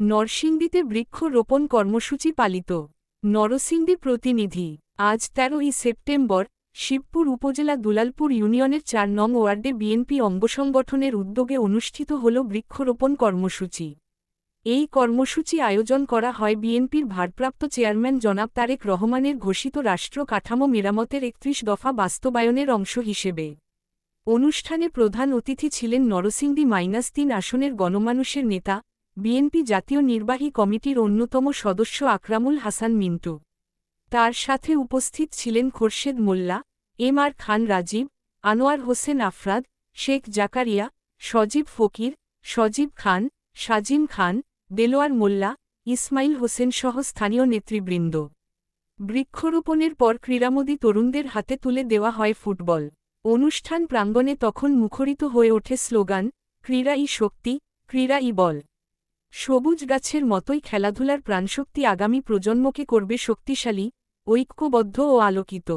নরসিংদীতে বৃক্ষরোপণ কর্মসূচি পালিত। নরসিংদী প্রতিনিধি, আজ তেরোই সেপ্টেম্বর, শিবপুর উপজেলা দুলালপুর ইউনিয়নের চার নং ওয়ার্ডে বিএনপি অঙ্গসংগঠনের উদ্যোগে অনুষ্ঠিত হল বৃক্ষরোপণ কর্মসূচি। এই কর্মসূচি আয়োজন করা হয় বিএনপির ভারপ্রাপ্ত চেয়ারম্যান জনাব তারেক রহমানের ঘোষিত রাষ্ট্র কাঠামো মেরামতের একত্রিশ দফা বাস্তবায়নের অংশ হিসেবে। অনুষ্ঠানে প্রধান অতিথি ছিলেন নরসিংদী মাইনাস তিন আসনের গণমানুষের নেতা বিএনপি জাতীয় নির্বাহী কমিটির অন্যতম সদস্য আকরামুল হাসান মিন্টু। তার সাথে উপস্থিত ছিলেন খোরশেদ মোল্লা, এম আর খান রাজীব, আনোয়ার হোসেন আফরাদ, শেখ জাকারিয়া, সজীব ফকির, সজীব খান, সাজিম খান, দেলোয়ার মোল্লা, ইসমাইল হোসেন সহ স্থানীয় নেতৃবৃন্দ। বৃক্ষরোপণের পর ক্রীড়ামোদী তরুণদের হাতে তুলে দেওয়া হয় ফুটবল। অনুষ্ঠান প্রাঙ্গণে তখন মুখরিত হয়ে ওঠে স্লোগান, ক্রীড়াই শক্তি, ক্রীড়াই বল। সবুজ গাছের মতোই খেলাধুলার প্রাণশক্তি আগামী প্রজন্মকে করবে শক্তিশালী ঐক্যবদ্ধ ও আলোকিত।